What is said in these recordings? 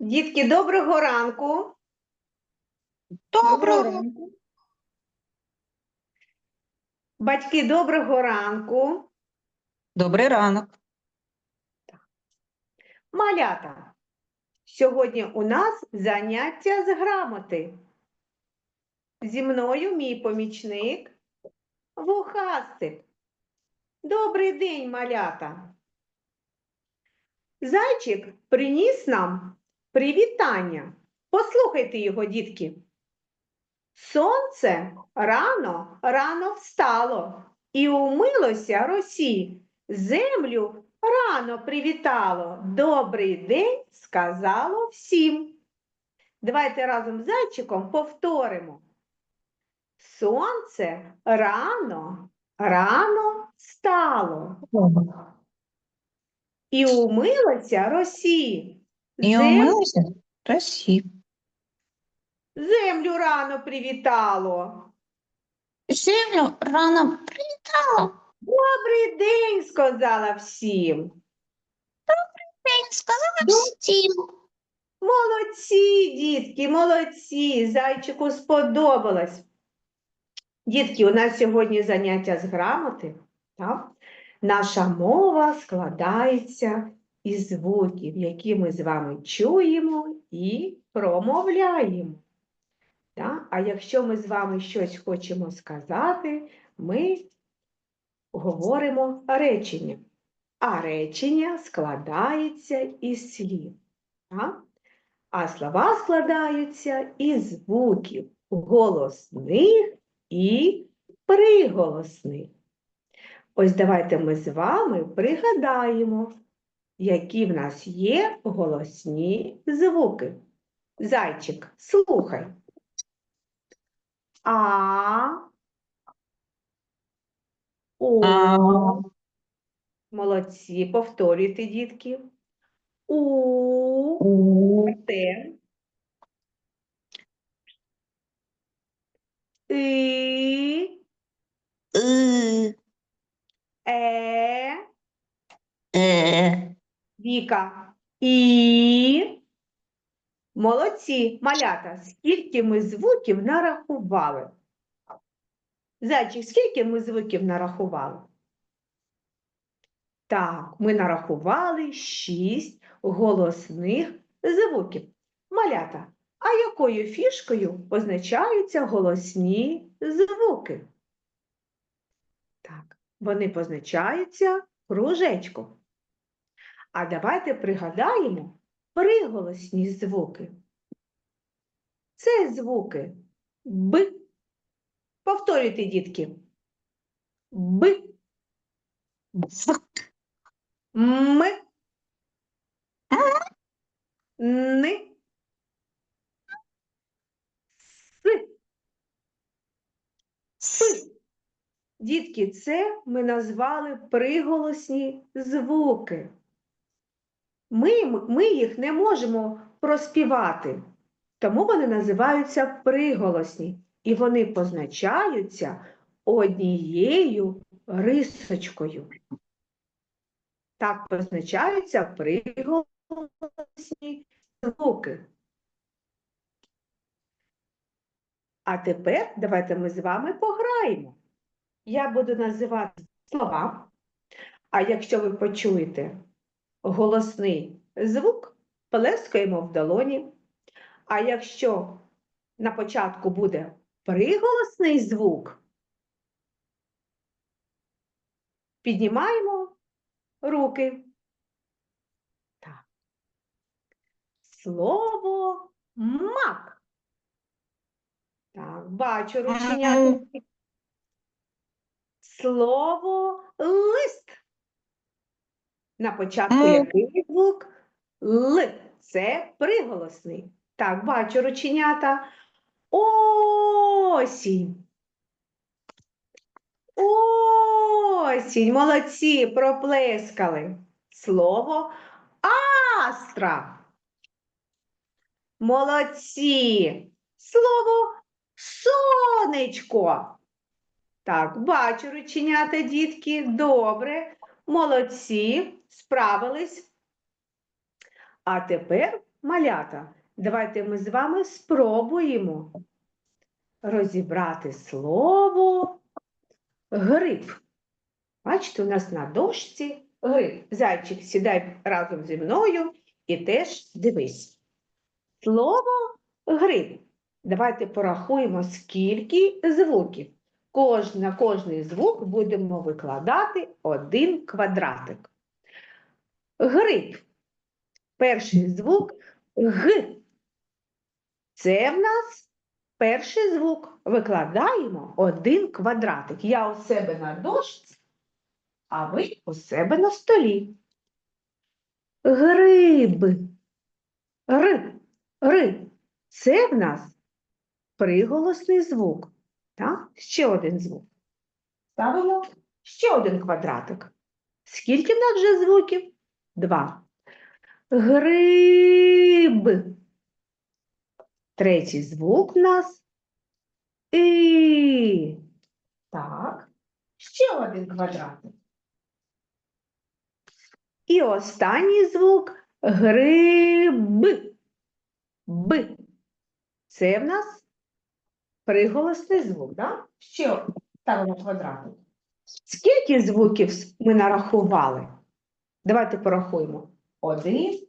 Дітки, доброго ранку. Доброго ранку. Батьки, доброго ранку. Добрий ранок. Малята. Сьогодні у нас заняття з грамоти. Зі мною мій помічник Вухастик. Добрий день, малята. Зайчик приніс нам привітання. Послухайте його, дітки. Сонце рано, рано встало і умилося росі. Землю рано привітало. Добрий день сказало всім. Давайте разом з зайчиком повторимо. Сонце рано, рано встало і умилося росі. І Зем- Росі. Землю рано привітало. Землю рано привітала. Добрий день, сказала всім. Добрий День сказала всім. Молодці, дітки, молодці. Зайчику сподобалось. Дітки, у нас сьогодні заняття з грамоти. Так? Наша мова складається із звуків, які ми з вами чуємо і промовляємо. Так? А якщо ми з вами щось хочемо сказати, ми говоримо речення. А речення складається із слів. Так? А слова складаються із звуків голосних і приголосних. Ось давайте ми з вами пригадаємо, які в нас є голосні звуки. Зайчик, слухай. А. О. А. Молодці, повторюйте, дітки. У. У. Т. І. И. Е. Е. Віка. І. Молодці, малята. Скільки ми звуків нарахували? Зайчик, скільки ми звуків нарахували? Так, ми нарахували шість голосних звуків. Малята, а якою фішкою позначаються голосні звуки? Так, вони позначаються кружечком. А давайте пригадаємо приголосні звуки. Це звуки Б. Повторюйте, дітки. Б, Б. М, Н, С. Дітки, це ми назвали приголосні звуки. Ми, ми їх не можемо проспівати, тому вони називаються приголосні, і вони позначаються однією рисочкою. Так позначаються приголосні звуки. А тепер давайте ми з вами пограємо. Я буду називати слова, а якщо ви почуєте голосний звук, плескаємо в долоні. А якщо на початку буде приголосний звук, піднімаємо руки. Так. Слово мак. Так, бачу рученята. Слово лист. На початку М. який звук? Л. Це приголосний. Так, бачу рученята. Осінь. Осінь. Молодці, проплескали. Слово астра. Молодці. Слово сонечко. Так, бачу рученята, дітки. Добре. Молодці. Справились. А тепер малята, давайте ми з вами спробуємо розібрати слово гриб. Бачите, у нас на дошці гриб. Зайчик, сідай разом зі мною і теж дивись. Слово гриб. Давайте порахуємо, скільки звуків. Кож, на кожний звук будемо викладати один квадратик. Гриб. Перший звук Г. Це в нас перший звук. Викладаємо один квадратик. Я у себе на дошці, а ви у себе на столі. Гриб. Р. Р. Це в нас приголосний звук. Так? Ще один звук. Ставимо ще один квадратик. Скільки в нас вже звуків? Два. Гриб. Третій звук в нас І. Так. Ще один квадратик. І останній звук гриб. Б. Це в нас приголосний звук, так? Ще ставимо квадратик. Скільки звуків ми нарахували? Давайте порахуємо. Один,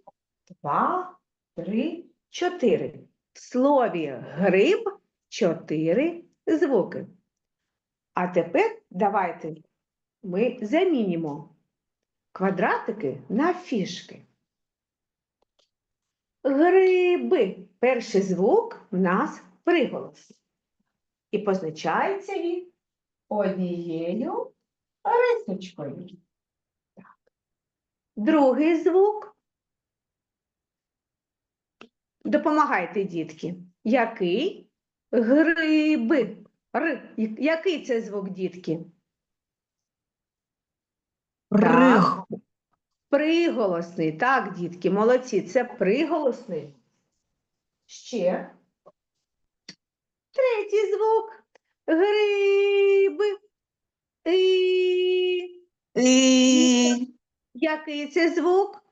два, три, чотири. В слові гриб чотири звуки. А тепер давайте ми замінимо квадратики на фішки. Гриби. Перший звук в нас приголос. І позначається він однією рисочкою. Так. Другий звук. Допомагайте, дітки. Який? Гриби. Р. Який це звук, дітки? Так. Приголосний. Так, дітки, молодці. Це приголосний. Ще. Третій звук. Гриби. І. І. Який це звук?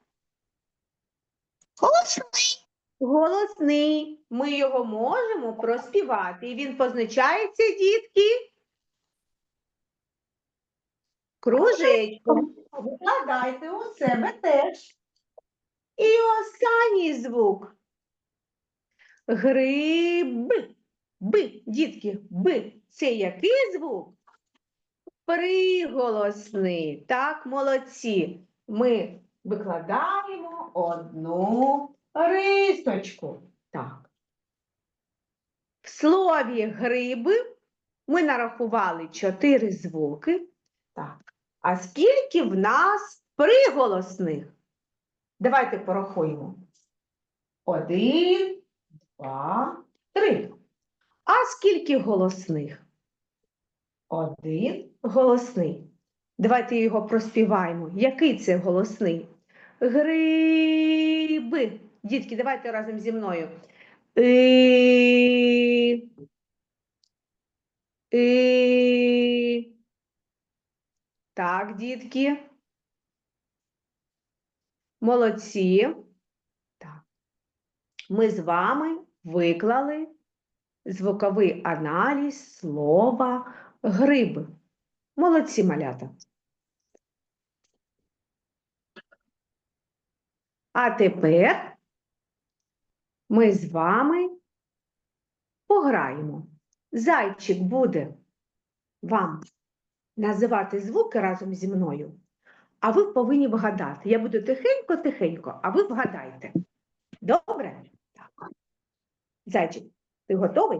Голосний. Голосний. Ми його можемо проспівати. І він позначається, дітки. Кружечком. Викладайте у себе теж. І останній звук. Гриб. Б. Дітки, Б. Це який звук? Приголосний. Так, молодці. Ми викладаємо одну рисочку. Так. В слові гриби ми нарахували чотири звуки. Так. А скільки в нас приголосних? Давайте порахуємо. Один, два, три. А скільки голосних? Один голосний. Давайте його проспіваємо. Який це голосний? Гриби. Дітки, давайте разом зі мною. І... І... Так, дітки. Молодці. Так. Ми з вами виклали звуковий аналіз слова гриб. Молодці, малята. А тепер ми з вами пограємо. Зайчик буде вам називати звуки разом зі мною, а ви повинні вгадати. Я буду тихенько-тихенько, а ви вгадайте. Добре? Так. Зайчик, ти готовий?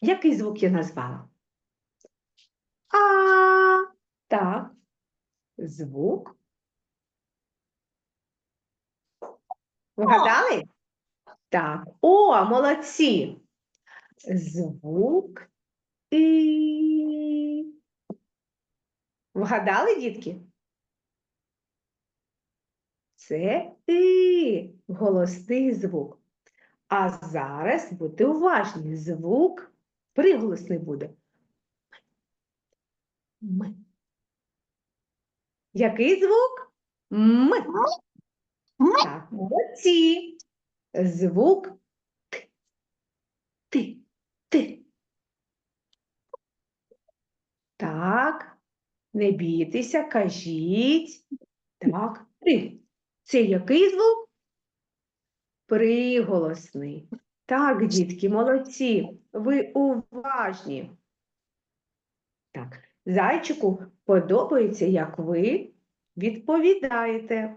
Який звук я назвала? А, так. Звук. Вгадали? Так. О, молодці. Звук і. Вгадали, дітки? Це і голосний звук. А зараз будьте уважні. Звук приголосний буде. М. Який звук? М. Так, молодці. Звук Т. Ти. Ти. Так. Не бійтеся, кажіть. Так, ти. Це який звук? Приголосний. Так, дітки, молодці. Ви уважні. Так, зайчику подобається, як ви відповідаєте.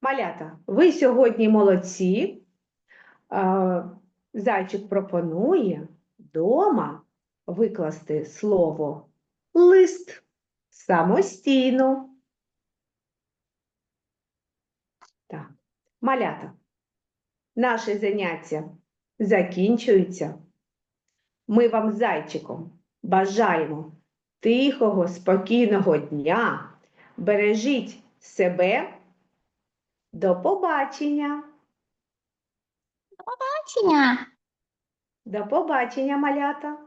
Малята, ви сьогодні молодці. Зайчик пропонує вдома викласти слово лист самостійно. Так, малята, наше заняття закінчується. Ми вам зайчиком бажаємо тихого, спокійного дня. Бережіть себе. До побачення. Бачення. До побачення, малята.